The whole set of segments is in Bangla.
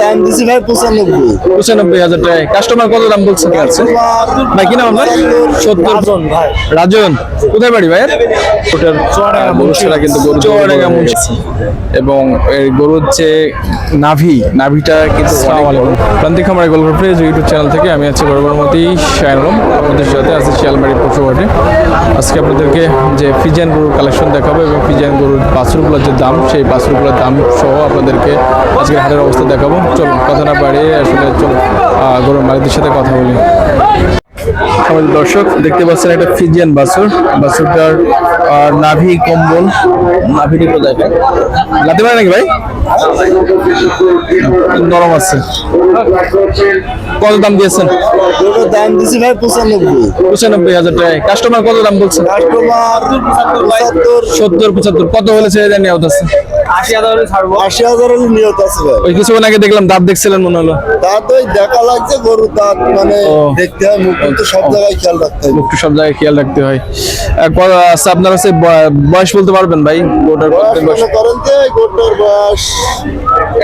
দাম দিছি ভাই পঁচানব্বই। পঁচানব্বই হাজার টাকায়। কাস্টমার কত দাম বলছে কি আছে? ভাই কি নাম আপনার? সত্তর। ভাই। রাজন। কোথায় বাড়ি ভাইয়ের? ওটার গরুটা কিন্তু গরু চুয়াডাঙ্গা মুন্সি। এবং এই গরুর যে নাভি নাভিটা কিন্তু প্রান্তিক খামার ইউটিউব চ্যানেল থেকে আমি আছি বরাবর মতোই শায়নরম আপনাদের সাথে আছি শিয়ালবাড়ি পশুহাটে আজকে আপনাদেরকে যে ফিজিয়ান গরুর কালেকশন দেখাবো এবং ফিজিয়ান গরুর বাছুরগুলোর যে দাম সেই বাছুরগুলোর দাম সহ আপনাদেরকে আজকে হাটের অবস্থা দেখাবো। চলুন কথা না বাড়িয়ে আসলে আহ, গরুর মালিকদের সাথে কথা বলি। আমাদের দর্শক দেখতে পাচ্ছেন একটা ফিজিয়ান বাছুর। বাছুরটার আহ, নাভি কম্বল। নাভি একটু দেখেন। পারে নাকি ভাই? নরম আছে। কত দাম দিয়েছেন? দুটো দাম দিছি ভাই পঁচানব্বই। পঁচানব্বই হাজার টাকায়। কাস্টমার কত দাম বলছে কাস্টমার সত্তর পঁচাত্তর। কত হলে ছেড়ে দেন আশি হাজার হলে নিয়ত আছে ভাই। ওই কিছুক্ষণ আগে দেখলাম দাঁত দেখছিলেন মনে হলো। দাঁত ওই দেখা লাগছে গরুর দাঁত মানে দেখতে হয় মুখ তো সব জায়গায় খেয়াল রাখতে হবে একটু সব জায়গায় খেয়াল রাখতে হয়। আচ্ছা, আপনার বয়স বলতে পারবেন ভাই? গোটার বয়স কতদিন বয়স করেন যে গরুটার বয়স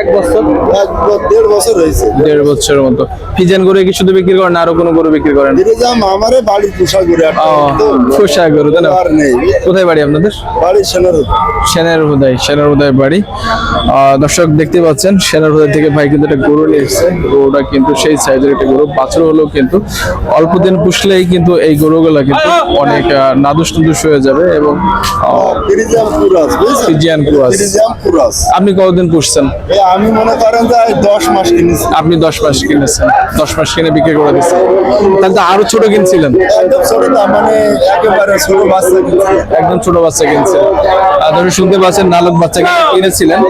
এক বছর। এক দেড় বছর হয়েছে। দেড় বছরের মতো। ফিজেন গরু কি শুধু বিক্রি করেন আরও কোনো গরু বিক্রি করেন? আমারে পোষা গরু তাই না? কোথায় বাড়ি আপনাদের? বাড়ির সেনার সেনার হুদাই সেনার হুদাই বাড়ি। আহ, দর্শক দেখতে পাচ্ছেন সেনার হুদাই থেকে ভাই কিন্তু একটা গরু নিয়ে এসেছে। গরুটা কিন্তু সেই সাইজের একটা গরু। বাছুর হলেও কিন্তু অল্প দিন পুষলেই কিন্তু এই গরুগুলা কিন্তু অনেক নাদুস নুদুস হয়ে যাবে এবং আপনি কতদিন পুষছেন? আমি মনে করেন যে দশ মাস কিনেছি। আপনি দশ মাস কিনেছেন। দশ মাস কিনে বিক্রি করে দিচ্ছেন তাহলে তো আরও ছোট কিনছিলেন। একদম ছোট মানে বাচ্চা কিনছি কিনছেন শুনতে পাচ্ছেন নালক বাচ্চা কিনে- কিনেছিলেন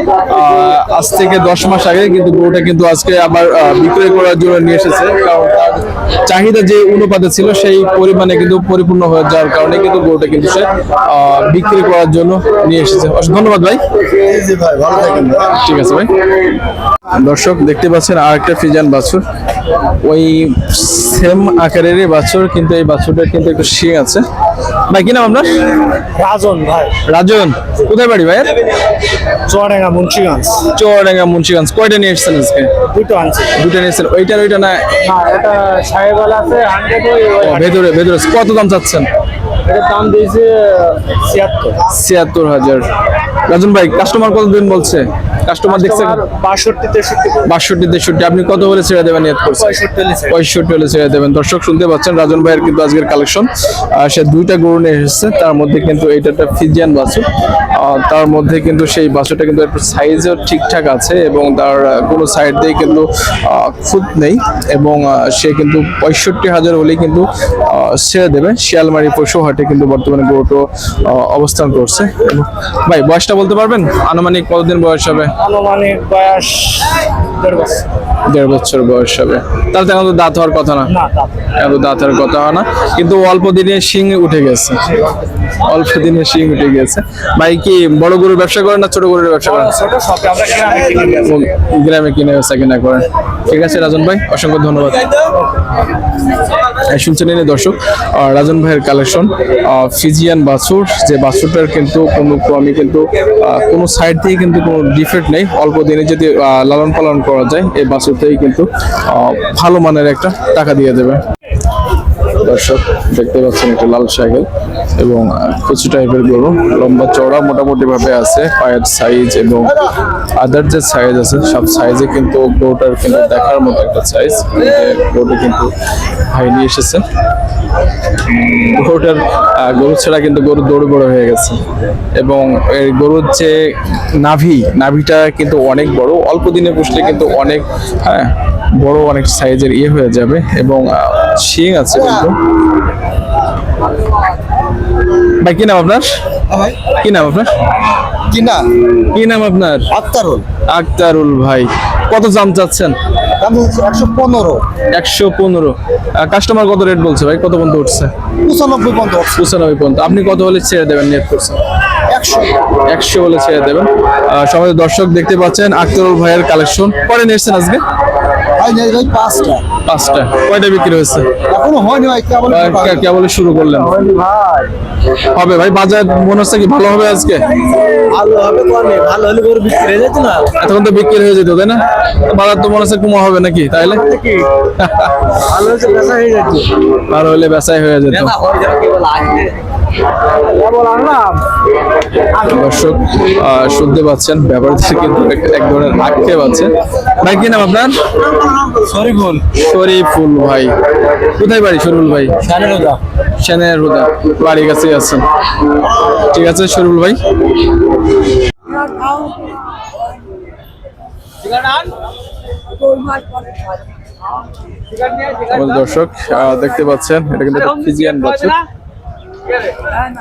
আজ থেকে দশ মাস আগে কিন্তু গরুটা কিন্তু আজকে আবার বিক্রয় করার জন্য নিয়ে এসেছে। কারণ তার চাহিদা যে অনুপাতে ছিল সেই পরিমাণে কিন্তু পরিপূর্ণ হয়ে যাওয়ার কারণে কিন্তু গরুটা কিন্তু সে আহ, বিক্রি করার জন্য নিয়ে এসেছে। ধন্যবাদ ভাই। জি জি ভাই ভালো থাকেন। ভাই ঠিক আছে ভাই। দর্শক দেখতে পাচ্ছেন আর একটা ফিজান বাছুর। ওই সেম আকারেরই বাছুর কিন্তু এই বাছুরটা কিন্তু একটু শিং আছে। ভাই কি নাম আপনার? রাজন ভাই। রাজন কোথায় বাড়ি ভাইয়ের? চুয়াডাঙ্গা মুন্সিগঞ্জ। চুয়াডাঙ্গা মুন্সিগঞ্জ। কয়টা নিয়ে এসেছেন আজকে? দুটো আনছি। দুটো নিয়ে এসেছেন। ওইটার ওইটা না? এটা সাহেবালা আছে ভেতরে ভেতরে। কত দাম চাচ্ছেন? এটার দাম দিয়েছে ছিয়াত্তর। ছিয়াত্তর হাজার। রাজন ভাই কাস্টমার কতদিন বলছে? কাস্টমার দেখছে বাষট্টি তেষট্টি বাষট্টি তেষট্টি। আপনি কত হলে ছেড়ে দেবেন নিয়ত করছেন পঁয়ষট্টি হলে ছেড়ে দেবেন। দর্শক শুনতে পাচ্ছেন রাজন ভাইয়ের কিন্তু আজকের কালেকশন সে দুইটা গরু নিয়ে এসেছে। তার মধ্যে কিন্তু এটা একটা ফিজিয়ান আহ, তার মধ্যে কিন্তু সেই বাছুরটা কিন্তু একটু সাইজও ঠিকঠাক আছে এবং তার কোনো সাইড দিয়ে কিন্তু খুঁত নেই এবং সে কিন্তু পঁয়ষট্টি হাজার হলেই কিন্তু ছেড়ে দেবে। শিয়ালমারি পশু হাটে কিন্তু বর্তমানে গরুটো অবস্থান করছে। ভাই বয়সটা বলতে পারবেন? আনুমানিক কতদিন বয়স হবে? আনুমানিক বয়স দেড় বছর। দেড় বছর বয়স হবে। তাহলে তো এখন তো দাঁত হওয়ার কথা না? তা এত দাঁতের কথা হয় না। কিন্তু অল্প দিনে শিং উঠে গেছে। অল্প দিনে শিং উঠে গেছে। ভাই কি বড় গরুর ব্যবসা করেন না ছোট গরুর ব্যবসা করেন? গ্রামে কিনে বেচা কিনা করেন? ঠিক আছে, রাজন ভাই, অসংখ্য ধন্যবাদ। শুনছেন দর্শক রাজন ভাইয়ের কালেকশন ফিজিয়ান বাছুর, যে বাছুরটার কিন্তু কোনো ক্রমে কিন্তু কোনো সাইড থেকে কিন্তু কোনো ডিফেক্ট নেই। অল্প দিনে যদি লালন পালন করা যায়, এই বাছুরটাই কিন্তু ভালো মানের একটা টাকা দিয়ে দেবে। দর্শক, দেখতে পাচ্ছেন একটা লাল সাইকেল এবং কুচু টাইপের গরু। লম্বা চড়া মোটামুটি ভাবে আছে, পায়ের সাইজ এবং আদার যে সাইজ আছে, সব সাইজে কিন্তু গরুটার কিন্তু দেখার মতো একটা সাইজ গরুটা কিন্তু নিয়ে এসেছে। গরুটার গরু ছাড়া কিন্তু গরু দৌড় বড় হয়ে গেছে। এবং এই গরুর যে নাভি নাভিটা কিন্তু অনেক বড়। অল্প দিনে পুষলে কিন্তু অনেক হ্যাঁ বড় অনেক সাইজের ইয়ে হয়ে যাবে এবং শিং আছে কিন্তু। ভাই কি নাম আপনার? কি নাম আপনার? কিনা কি নাম আপনার? আক্তারুল। আক্তারুল ভাই কত দাম চাচ্ছেন? দাম হচ্ছে একশো পনেরো। একশো পনেরো। কাস্টমার কত রেট বলছে ভাই? কত পর্যন্ত উঠছে? পঁচানব্বই পর্যন্ত পঁচানব্বই পর্যন্ত। আপনি কত হলে ছেড়ে দেবেন নেট করছেন একশো। একশো হলে ছেড়ে দেবেন। সবাই দর্শক দেখতে পাচ্ছেন আক্তারুল ভাইয়ের কালেকশন পরে নিয়েছেন আজকে? ভাই ভাই পাঁচটা। পাঁচটা। কয়টা বিক্রি হয়েছে? এখনও হয়নি ভাই কেবল কে- কেবল শুরু করলেন। হবে ভাই বাজার মনে হচ্ছে কি ভালো হবে আজকে? ভালো হবে ভালো হলে গরু বিক্রি হয়ে যেত না। এতক্ষণ তো বিক্রি হয়ে যেত তাই না? বাজার তো মনে হচ্ছে কমা হবে নাকি তাইলে? ভালো হচ্ছে বেচা হয়ে যেত। ভালো হলে বেচাই হয়ে যেত। দর্শক শুনতে পাচ্ছেন ব্যাপারটা কিন্তু এক- ধরনের আক্ষেপ আছে। ভাই কি নাম আপনার? শরীফুল। শরীফুল ভাই। কোথায় বাড়ি শরীফুল ভাই? সেনের হুদা বাড়ি কাছেই আছেন। ঠিক আছে শরীফুল ভাই। দর্শক দেখতে পাচ্ছেন এটা কিন্তু ফিজিয়ান বাচ্চা।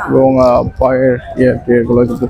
এবং আহ, পায়ের ইয়ে ইয়েগুলো কিন্তু